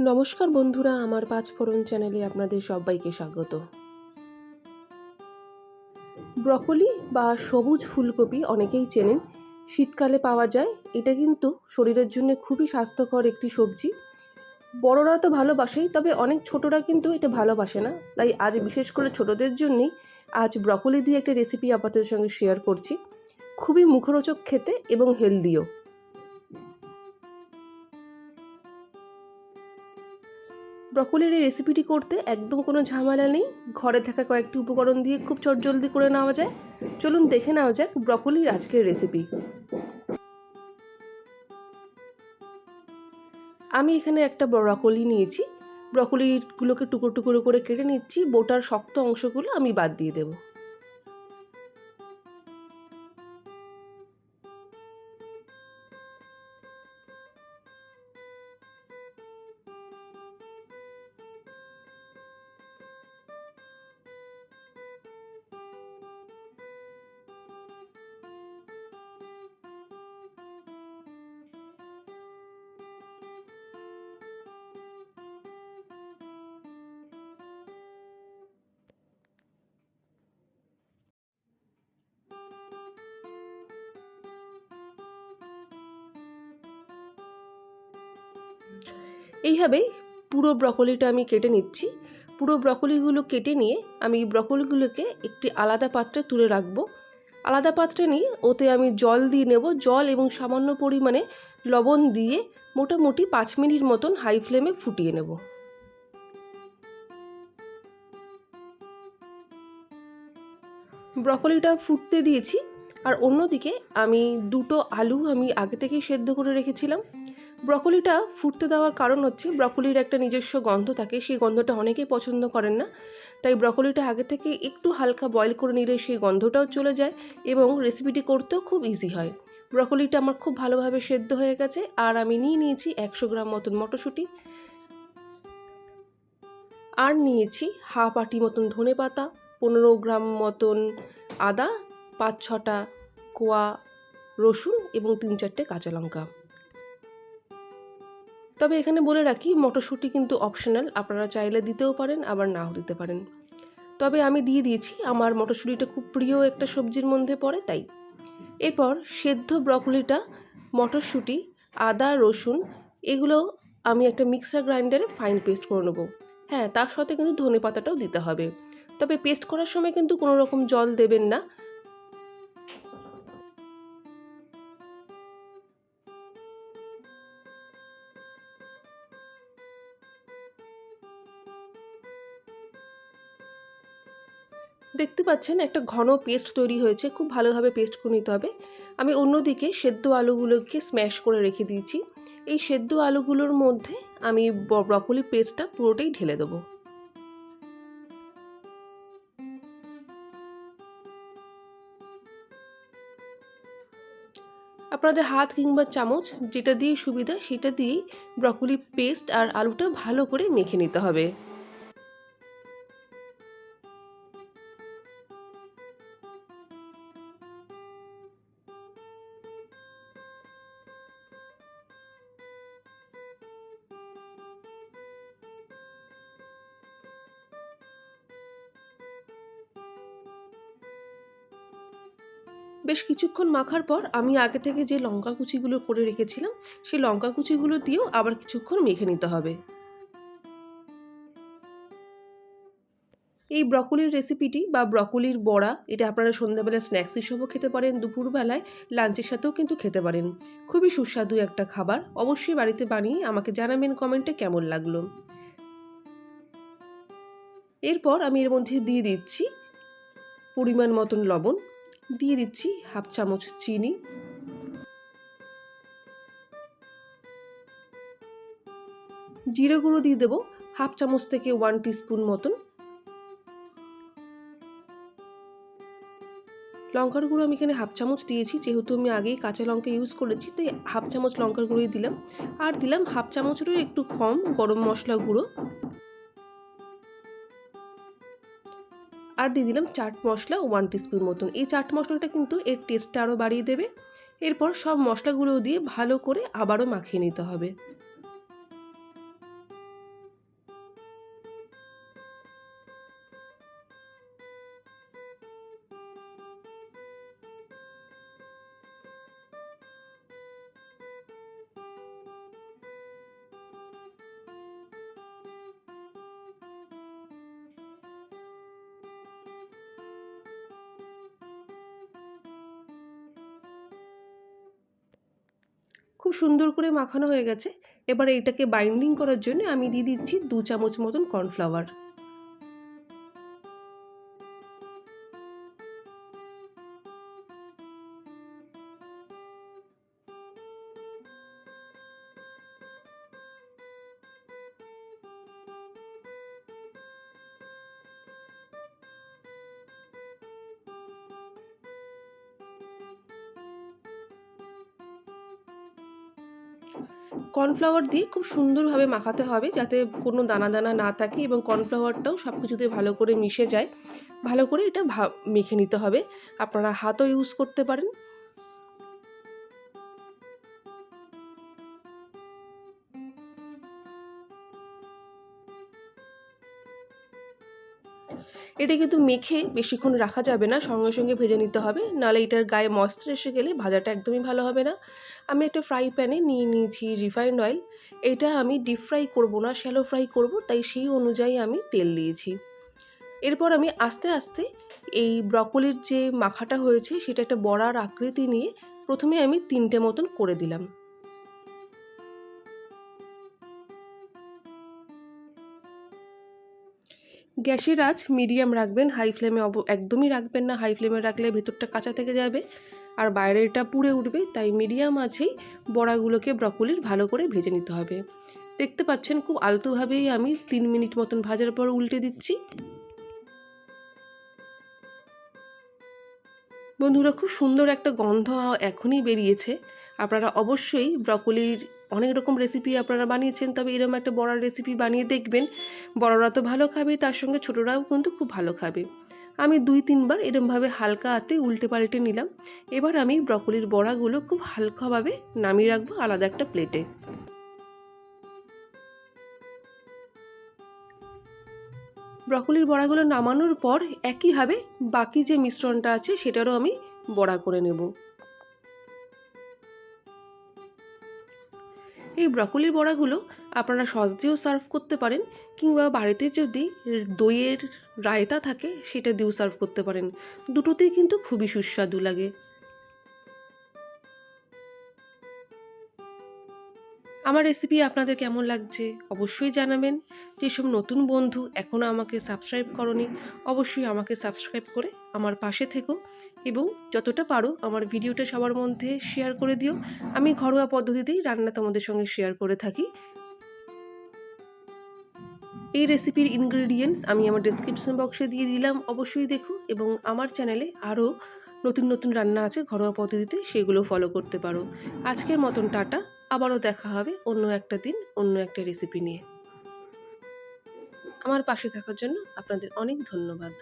নমস্কার বন্ধুরা, আমার পাঁচ ফোড়ন চ্যানেলে আপনাদের সবাইকে স্বাগত। ব্রকলি বা সবুজ ফুলকপি অনেকেই চেনেন, শীতকালে পাওয়া যায়। এটা কিন্তু শরীরের জন্য খুবই স্বাস্থ্যকর একটি সবজি। বড়রা তো ভালোবাসেই, তবে অনেক ছোটরা কিন্তু এটা ভালোবাসে না। তাই আজ বিশেষ করে ছোটদের জন্যই আজ ব্রকলি দিয়ে একটা রেসিপি আপনাদের সঙ্গে শেয়ার করছি। খুবই মুখরোচক খেতে এবং হেলদিও ব্রকলির এই রেসিপিটি করতে একদম কোনো ঝামেলা নেই। ঘরে থাকা কয়েকটি উপকরণ দিয়ে খুব চটজলদি করে নেওয়া যায়। চলুন দেখে নেওয়া যাক ব্রকোলির আজকের রেসিপি আমি এখানে একটা ব্রকোলি নিয়েছি। ব্রকোলিগুলোকে টুকরো টুকরো করে কেটে নিচ্ছি। বোটার শক্ত অংশগুলো আমি বাদ দিয়ে দেবো। এইভাবেই পুরো ব্রকলিটা আমি কেটে নিচ্ছি। পুরো ব্রকলিগুলো কেটে নিয়ে আমি ব্রকলিগুলোকে একটি আলাদা পাত্রে তুলে রাখব। আলাদা পাত্রে নিয়ে ওতে আমি জল দিয়ে নেব। জল এবং সামান্য পরিমাণে লবণ দিয়ে মোটামুটি পাঁচ মিনিট মতন হাই ফ্লেমে ফুটিয়ে নেব। ব্রকলিটা ফুটতে দিয়েছি। আর অন্যদিকে আমি দুটো আলু আমি আগে থেকেই সেদ্ধ করে রেখেছিলাম। ব্রকলিটা ফুটতে দেওয়ার কারণ হচ্ছে ব্রকলির একটা নিজস্ব গন্ধ থাকে, সেই গন্ধটা অনেকেই পছন্দ করেন না। তাই ব্রকলিটা আগে থেকে একটু হালকা বয়েল করে নিলে সেই গন্ধটাও চলে যায় এবং রেসিপিটি করতেও খুব ইজি হয়। ব্রকলিটা আমার খুব ভালোভাবে সেদ্ধ হয়ে গেছে আর আমি নিয়ে নিয়েছি একশো গ্রাম মতন মটরশুঁটি। আর নিয়েছি হাফ আটি মতন ধনে পাতা, পনেরো গ্রাম মতন আদা, পাঁচ ছটা কোয়া রসুন এবং তিন চারটে কাঁচা লঙ্কা। তবে এখানে বলে রাখি, মটরশুঁটি কিন্তু অপশনাল আপনারা চাইলে দিতেও পারেন, আবার নাও দিতে পারেন। তবে আমি দিয়ে দিয়েছি, আমার মটরশুঁটিটা খুব প্রিয় একটা সবজির মধ্যে পড়ে, তাই। এরপর সেদ্ধ ব্রকলিটা, মটরশুঁটি, আদা, রসুন, এগুলো আমি একটা মিক্সার গ্রাইন্ডারে ফাইন পেস্ট করে নেব। হ্যাঁ তার সাথে কিন্তু ধনে পাতাটাও দিতে হবে। তবে পেস্ট করার সময় কিন্তু কোনো রকম জল দেবেন না। দেখতে পাচ্ছেন একটা ঘন পেস্ট তৈরি হয়েছে, খুব ভালোভাবে পেস্ট করে নিতে হবে। আমি অন্যদিকে সেদ্ধ আলুগুলোকে স্ম্যাশ করে রেখে দিয়েছি। এই সেদ্ধ আলুগুলোর মধ্যে আমি ব্রকলি পেস্টটা পুরোটাই ঢেলে দেবো। আপনাদের হাত কিংবা চামচ যেটা দিয়ে সুবিধা, সেটা দিয়েই ব্রকলি পেস্ট আর আলুটা ভালো করে মেখে নিতে হবে। বেশ কিছুক্ষণ মাখার পর আমি আগে থেকে যে লঙ্কা কুচিগুলো করে রেখেছিলাম, সেই লঙ্কা কুচিগুলো দিয়েও আবার কিছুক্ষণ মেখে নিতে হবে। এই ব্রকলির রেসিপিটি বা ব্রকলির বড়া, এটা আপনারা সন্ধ্যাবেলা স্ন্যাক্স হিসেবেও খেতে পারেন, দুপুরবেলায় লাঞ্চের সাথেও কিন্তু খেতে পারেন। খুবই সুস্বাদু একটা খাবার, অবশ্যই বাড়িতে বানিয়ে আমাকে জানাবেন কমেন্টে কেমন লাগল। এরপর আমি এর মধ্যে দিয়ে দিচ্ছি পরিমাণ মতন লবণ দিয়ে দিচ্ছি হাফ চামচ চিনি। জিরে গুঁড়ো দিয়ে দেবো হাফ চামচ থেকে ওয়ান টিস্পুন মতন। লঙ্কার গুঁড়ো আমি এখানে হাফ চামচ দিয়েছি, যেহেতু আমি আগেই কাঁচা লঙ্কা ইউজ করেছি, তাই হাফ চামচ লঙ্কার গুঁড়োই দিলাম। আর দিলাম হাফ চামচেরও একটু কম গরম মশলা গুঁড়ো। আর দিয়ে দিলাম চাট মশলা ওয়ান টিস্পুন মতন। এই চাট মশলাটা কিন্তু এর টেস্টটা আরও বাড়িয়ে দেবে। এরপর সব মশলাগুলো দিয়ে ভালো করে আবারও মাখিয়ে নিতে হবে। খুব সুন্দর করে মাখানো হয়ে গেছে। এবার এইটাকে বাইন্ডিং করার জন্য আমি দিয়ে দিচ্ছি দু চামচ মতন কর্নফ্লাওয়ার কর্নফ্লাওয়ার দিয়ে খুব সুন্দরভাবে মাখাতে হবে যাতে কোনো দানা দানা না থাকে এবং কর্নফ্লাওয়ারটাও সব কিছুতে ভালো করে মিশে যায়। ভালো করে এটা মেখে নিতে হবে। আপনারা হাতও ইউজ করতে পারেন। এটা কিন্তু মেখে বেশিক্ষণ রাখা যাবে না, সঙ্গে সঙ্গে ভেজে নিতে হবে। নাহলে এটার গায়ে ময়েশ্চার এসে গেলে ভাজাটা একদমই ভালো হবে না। আমি একটা ফ্রাই প্যানে নিয়ে নিয়েছি রিফাইন্ড অয়েল এটা আমি ডিপ ফ্রাই করব না শ্যালো ফ্রাই করব, তাই সেই অনুযায়ী আমি তেল দিয়েছি। এরপর আমি আস্তে আস্তে এই ব্রকলির যে মাখাটা হয়েছে, সেটা একটা বড়ার আকৃতি নিয়ে প্রথমে আমি তিনটে মতন করে দিলাম। গ্যাসের আঁচ মিডিয়াম রাখবেন হাই ফ্লেমে অব একদমই রাখবেন না হাই ফ্লেমে রাখলে ভেতরটা কাঁচা থেকে যাবে। আর বাইরেরটা পুড়ে উঠবে, তাই মিডিয়াম আছেই বড়াগুলোকে ব্রকলির ভালো করে ভেজে নিতে হবে। দেখতে পাচ্ছেন খুব আলতোভাবেই আমি তিন মিনিট মতন ভাজার পর উল্টে দিচ্ছি। বন্ধুরা, খুব সুন্দর একটা গন্ধ এখনই বেরিয়েছে। আপনারা অবশ্যই ব্রকলির অনেক রকম রেসিপি আপনারা বানিয়েছেন, তবে এরকম একটা বড়ার রেসিপি বানিয়ে দেখবেন। বড়রা তো ভালো খাবে, তার সঙ্গে ছোটরাও কিন্তু খুব ভালো খাবে। আমি দুই তিনবার এরমভাবে হালকা হাতে উল্টে পাল্টে নিলাম। এবার আমি ব্রকলির বড়াগুলো খুব হালকাভাবে নামিয়ে রাখব আলাদা একটা প্লেটে। ব্রকলির বড়াগুলো নামানোর পর একইভাবে বাকি যে মিশ্রণটা আছে সেটারও আমি বড়া করে নেব। এই ব্রকলির বড়াগুলো আপনারা সস দিয়েও সার্ভ করতে পারেন কিংবা বাড়িতে যদি দইয়ের রায়তা থাকে সেটা দিয়েও সার্ভ করতে পারেন। দুটোতেই কিন্তু খুবই সুস্বাদু লাগে। আমার রেসিপি আপনাদের কেমন লাগছে অবশ্যই জানাবেন। যেসব নতুন বন্ধু এখনও আমাকে সাবস্ক্রাইব করনি, অবশ্যই আমাকে সাবস্ক্রাইব করে আমার পাশে থেকো এবং যতটা পারো আমার ভিডিওটা সবার মধ্যে শেয়ার করে দিও। আমি ঘরোয়া পদ্ধতিতেই রান্না তোমাদের সঙ্গে শেয়ার করে থাকি। এই রেসিপির ইনগ্রেডিয়েন্টস আমি আমার ডিসক্রিপশন বক্সে দিয়ে দিলাম, অবশ্যই দেখুন এবং আমার চ্যানেলে আরও নতুন নতুন রান্না আছে, ঘরোয়া পদ্ধতিতে সেগুলো ফলো করতে পারো। আজকের মতন টাটা, আবারও দেখা হবে অন্য একটা দিন, অন্য একটা রেসিপি নিয়ে। আমার পাশে থাকার জন্য আপনাদের অনেক ধন্যবাদ।